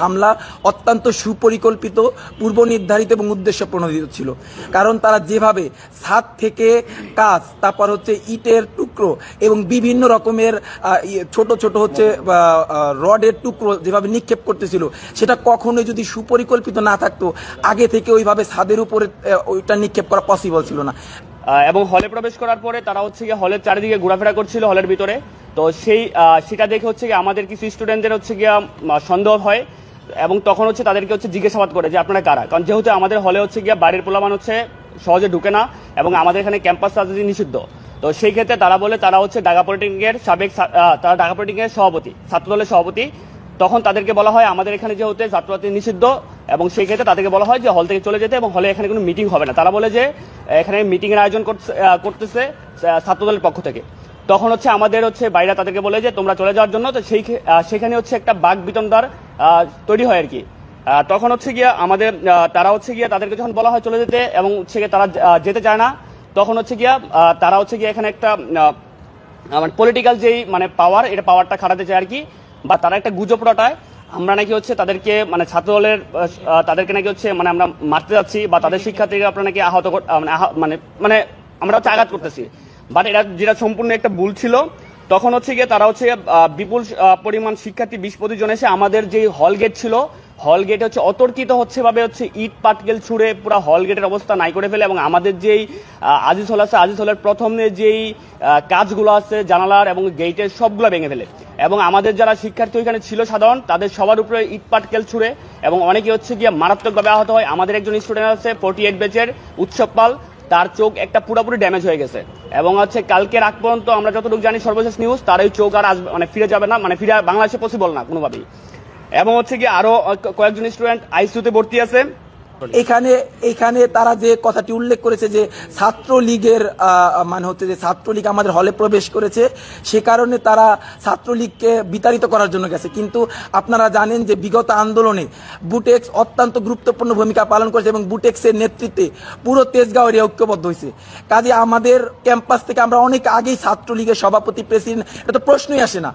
হামলা অত্যন্ত সুপরিকল্পিত পূর্ব নির্ধারিত এবং উদ্দেশ্য প্রণোদিত ছিল। কারণ তারা যেভাবে ছাদ থেকে কাজ, তারপর হচ্ছে ইটের টুকরো এবং বিভিন্ন রকমের ছোট ছোট হচ্ছে রডের টুকরো যেভাবে নিক্ষেপ করতেছিল, সেটা কখনোই যদি সুপরিকল্পিত না থাকতো, আগে থেকে ওইভাবে ছাদের উপরে ওইটা নিক্ষেপ করা পসিবল ছিল না। এবং হলে প্রবেশ করার পরে তারা হচ্ছে গিয়ে হলের চারিদিকে ঘোরাফেরা করছিল হলের ভিতরে। তো সেই সেটা দেখে হচ্ছে গিয়ে আমাদের কিছু স্টুডেন্টদের হচ্ছে গিয়ে সন্দেহ হয়। এবং তখন হচ্ছে তাদেরকে হচ্ছে জিজ্ঞাসাবাদ করে যে আপনারা কারা? কারণ যেহেতু আমাদের হলে হচ্ছে গিয়ে বাইরের পোলামান হচ্ছে সহজে ঢুকে না এবং আমাদের এখানে ক্যাম্পাস রাজনীতি নিষিদ্ধ। তো সেই ক্ষেত্রে তারা বলে তারা হচ্ছে ঢাকা পলিটেকনিকের সাবেক তারা ঢাকা পলিটেকনিকের সভাপতি, ছাত্রদলের সভাপতি। তখন তাদেরকে বলা হয়, আমাদের এখানে যে হতে ছাত্রছাত্রী নিষিদ্ধ এবং সেই ক্ষেত্রে তাদেরকে বলা হয় যে হল থেকে চলে যেতে এবং হলে এখানে কোনো মিটিং হবে না। তারা বলে যে, এখানে মিটিং এর আয়োজন করছে- করতেছে ছাত্রদলের পক্ষ থেকে। তখন হচ্ছে আমাদের হচ্ছে বাইরে তাদেরকে বলে যে, তোমরা চলে যাওয়ার জন্য। তো সেই সেখানে হচ্ছে একটা বাঘ বিতন্ডার তৈরি হয় আর কি তখন হচ্ছে গিয়ে আমাদের তারা হচ্ছে গিয়ে তাদেরকে যখন বলা হয় চলে যেতে এবং হচ্ছে গিয়ে তারা যেতে চায় না, তখন হচ্ছে গিয়া তারা হচ্ছে গিয়ে এখানে একটা মানে পলিটিক্যাল যেই মানে পাওয়ার এটা পাওয়ারটা খাটাতে চায় আর কি বা তারা একটা গুজব রটায়। আমরা নাকি হচ্ছে তাদেরকে মানে ছাত্র দলের তাদেরকে নাকি হচ্ছে মানে আমরা মারতে যাচ্ছি বা তাদের শিক্ষার্থীকে আপনারা নাকি আহত মানে মানে মানে আমরা হচ্ছে আঘাত করতেছি। বাট এটা যেটা সম্পূর্ণ একটা ভুল ছিল, তখন হচ্ছে গিয়ে তারা হচ্ছে বিপুল পরিমাণ শিক্ষার্থী, বিশ পঁচিশ জন এসে আমাদের যে হল গেট ছিল হল গেটে হচ্ছে অতর্কিত হচ্ছে ভাবে হচ্ছে ইট, পাটকেল ছুঁড়ে পুরো হল গেটের অবস্থা নাই করে ফেলে এবং আমাদের যেই আজিজ হল আছে, আজিজ হলের প্রথমে যেই কাজগুলো আছে, জানালার এবং গেটের সবগুলো ভেঙে ফেলে। এবং আমাদের যারা শিক্ষার্থী ওইখানে ছিল সাধারণ, তাদের সবার উপরে ইট, পাটকেল ছুঁড়ে এবং অনেকে হচ্ছে গিয়ে মারাত্মকভাবে আহত হয়। আমাদের একজন স্টুডেন্ট আছে ফোর্টি এইট বেচের উৎসব পাল। তার চোখ একটা পুরোপুরি ড্যামেজ হয়ে গেছে। এবং হচ্ছে কালকে রাগ পর্যন্ত আমরা যতটুকু জানি সর্বশেষ নিউজ তার ওই চোখ আর আসবে মানে ফিরে যাবে না মানে ফিরে বাংলাদেশে পসিবল না কোনোভাবেই। এবং হচ্ছে কি আরও কয়েকজন স্টুডেন্ট আইসিউতে ভর্তি আছে। এখানে এখানে তারা যে কথাটি উল্লেখ করেছে যে ছাত্র লীগের মানে হচ্ছে যে ছাত্রলীগ আমাদের হলে প্রবেশ করেছে, সে কারণে তারা ছাত্রলীগকে বিতাড়িত করার জন্য গেছে। কিন্তু আপনারা জানেন যে বিগত আন্দোলনে বুটেক্স অত্যন্ত গুরুত্বপূর্ণ ভূমিকা পালন করেছে এবং বুটেক্সের নেতৃত্বে পুরো তেজগাঁও এরিয়া ঐক্যবদ্ধ হয়েছে। কাজে আমাদের ক্যাম্পাস থেকে আমরা অনেক আগেই ছাত্রলীগের সভাপতি, প্রেসিডেন্ট, এটা তো প্রশ্নই আসে না।